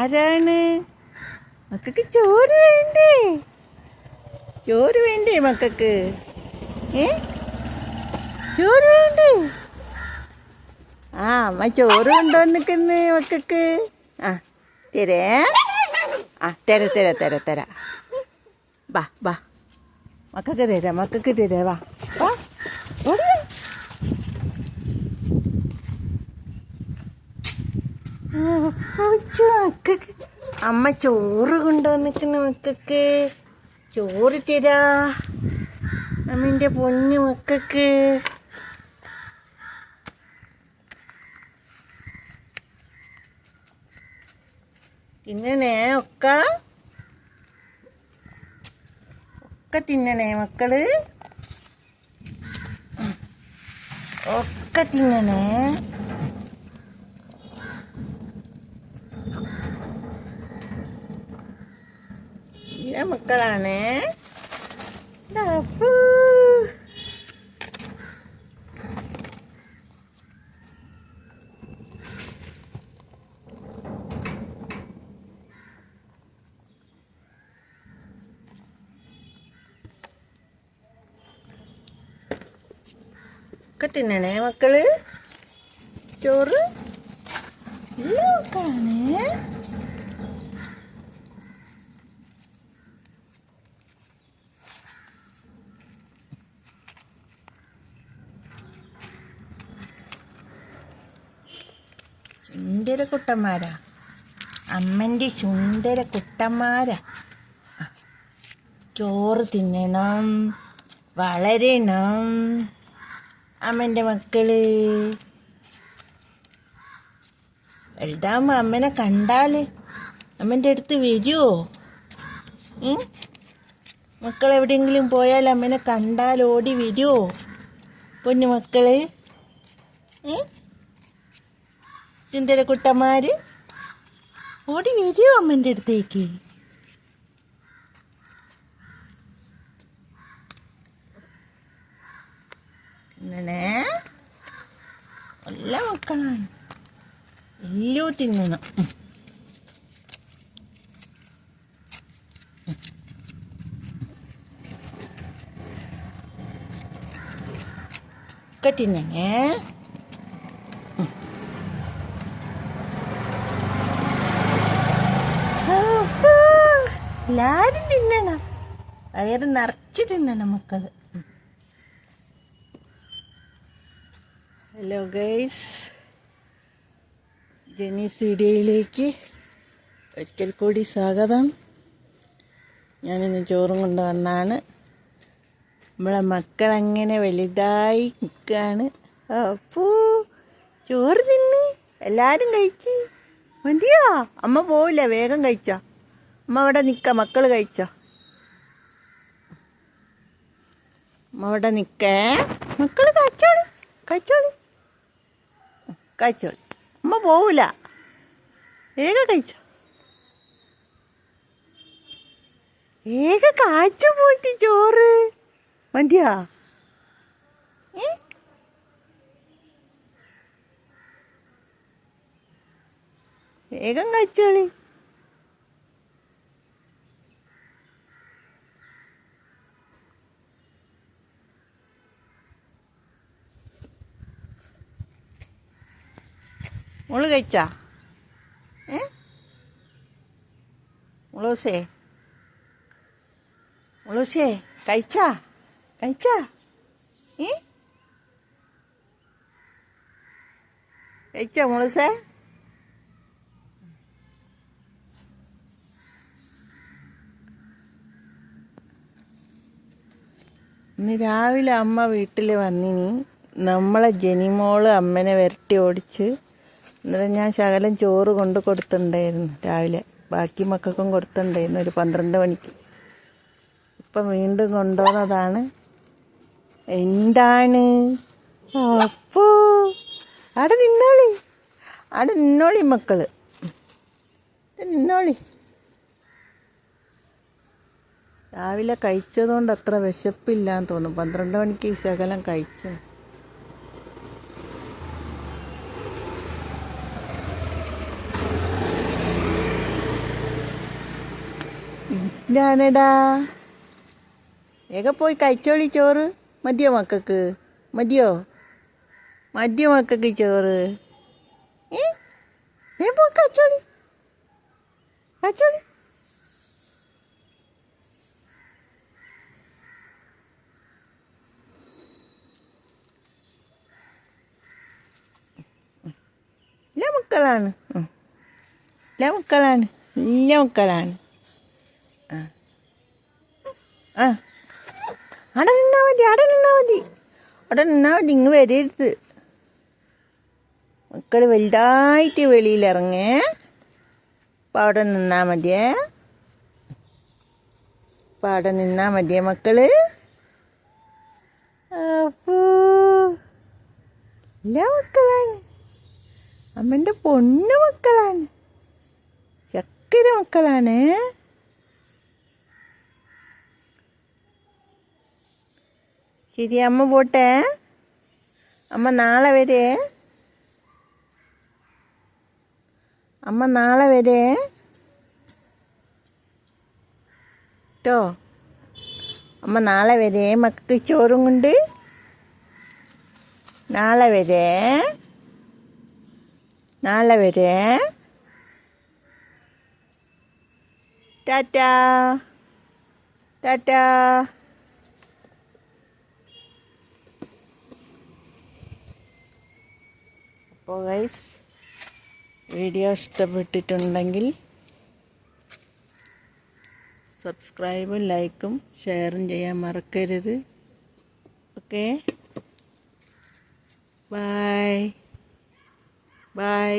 ആരാണ്? മക്കൾക്ക് ചോറ് വേണ്ടേ? ചോറ് വേണ്ടേ മക്കൾക്ക്? ഏ? ചോറ് വേണ്ടേ? ആ അമ്മ ചോറ് കൊണ്ടുവന്നിക്കുന്നു മക്കൾക്ക്. ആ തരേ. ആ തര തര തര തര. ബാ ബാ മക്കൾക്ക് തരാം മക്കൾക്ക് തരാം വാ വാ. ആ, കൊച്ചു അമ്മ ചോറ് കൊണ്ടുവന്നിക്കുന്ന മക്കൾക്ക് ചോറ് തരാ. അമ്മന്റെ പൊന്നു മക്കൾക്ക് തിന്നണേ ഒക്ക? ഒക്കെ തിന്നണേ മക്കൾ? ഒക്കെ തിന്നണേ? മക്കളാണ് ഡാപ്പു. ഒക്കെ തിന്നണേ മക്കൾ ചോറ് ഇല്ല മക്കളാണ് സുന്ദര കുട്ടന്മാരാ? അമ്മന്റെ സുന്ദര കുട്ടന്മാരാ. ചോറ് തിന്നണം വളരണം. അമ്മന്റെ മക്കൾ. വലുതാകുമ്പോൾ അമ്മനെ കണ്ടാൽ അമ്മന്റെ അടുത്ത് വരുമോ മക്കൾ എവിടെയെങ്കിലും പോയാൽ അമ്മനെ കണ്ടാൽ ഓടി വരുമോ പൊന്നു മക്കൾ. ഏ? സുന്ദര കുട്ടന്മാര്. ഓടി വരുമോ അമ്മന്റെ അടുത്തേക്ക്. തിന്നണേ നല്ല മക്കളാണ്. എല്ലോ തിന്നണം. ഉം. ഒക്കെ തിന്നണേ. എല്ലാരും തിന്നണം. വയറ് നിറച്ച് തിന്നണം മക്കൾ. ഹലോ ഗൈസ് ജെനീസ് വീഡിയോയിലേക്ക് ഒരിക്കൽ കൂടി സ്വാഗതം. ഞാനിന്ന് ചോറും കൊണ്ട് വന്നാണ്. നമ്മളെ മക്കളങ്ങനെ വലുതായി നിൽക്കുകയാണ് അപ്പൂ ചോറ് തിന്ന്. എല്ലാവരും കഴിച്ച്. മതിയോ? അമ്മ പോവില്ല വേഗം കഴിച്ചോ. അമ്മ അവിടെ നിൽക്ക മക്കൾ കഴിച്ചോ? അമ്മ അവിടെ നിൽക്കേ മക്കൾ കഴിച്ചോളി കഴിച്ചോളി. കഴിച്ചോളി. അമ്മ പോവൂല. ഏക കഴിച്ചോ? ഏക കാഴ്ച പോയിട്ട് ചോറ്. മതിയാ ഏകം കഴിച്ചോളി. മോൾ കഴിച്ചാ? ഏ? മുളൂസേ മുളൂസേ കഴിച്ചാ? കഴിച്ചാ? ഏ? കഴിച്ചോ മുളൂസേ ഇന്ന് രാവിലെ അമ്മ വീട്ടിൽ വന്നിനി. നമ്മളെ ജനിമോൾ അമ്മനെ വരട്ടി ഓടിച്ച് എന്നിട്ട് ഞാൻ ശകലം ചോറ് കൊണ്ട് കൊടുത്തിട്ടുണ്ടായിരുന്നു രാവിലെ. ബാക്കി മക്കൾക്കും കൊടുത്തിട്ടുണ്ടായിരുന്നു ഒരു പന്ത്രണ്ട് മണിക്ക്. ഇപ്പം വീണ്ടും കൊണ്ടുപോകുന്നതാണ്. എന്താണ്? അപ്പോ അവിടെ നിന്നോളി. അവിടെ നിന്നോളി മക്കൾ. നിന്നോളി. രാവിലെ കഴിച്ചതുകൊണ്ട് അത്ര വിശപ്പില്ലാന്ന് തോന്നും പന്ത്രണ്ട് മണിക്ക് ശകലം കഴിച്ചു. എന്താണെടാ ഏക പോയി കഴിച്ചോളി ചോറ്. മതിയോ മക്കൾക്ക്? മതിയോ? മതിയോ മക്കൾക്ക് ചോറ്? ഏ? പോയി കഴിച്ചോളി. കഴിച്ചോളി. എല്ലാ മക്കളാണ്. എല്ലാ മക്കളാണ്. എല്ലാ മക്കളാണ് ആ ആ. അവിടെ നിന്നാ മതി അവിടെ നിന്നാ മതി. അവിടെ നിന്നാ മതി ഇങ്ങ് വരരുത്. മക്കൾ വലുതായിട്ട് വെളിയിലിറങ്ങേ അപ്പം അവിടെ നിന്നാ മതിയേ. അപ്പം അവിടെ നിന്നാ മതിയേ മക്കൾ. എല്ലാ മക്കളാണ്. അമ്മന്റെ പൊണ്ണു മക്കളാണ്. ചക്കര മക്കളാണ്. ശരി അമ്മ പോട്ടെ. അമ്മ നാളെ വരെ. അമ്മ നാളെ വരെ. കേട്ടോ അമ്മ നാളെ വരെ. മക്കൾക്ക് ചോറും കൊണ്ട്. നാളെ വരെ. നാളെ വരെ. ടാറ്റാ. ടാറ്റാ. അപ്പോൾ ഗൈസ് വീഡിയോ ഇഷ്ടപ്പെട്ടിട്ടുണ്ടെങ്കിൽ സബ്സ്ക്രൈബും ലൈക്കും ഷെയറും ചെയ്യാൻ മറക്കരുത്. Okay bye bye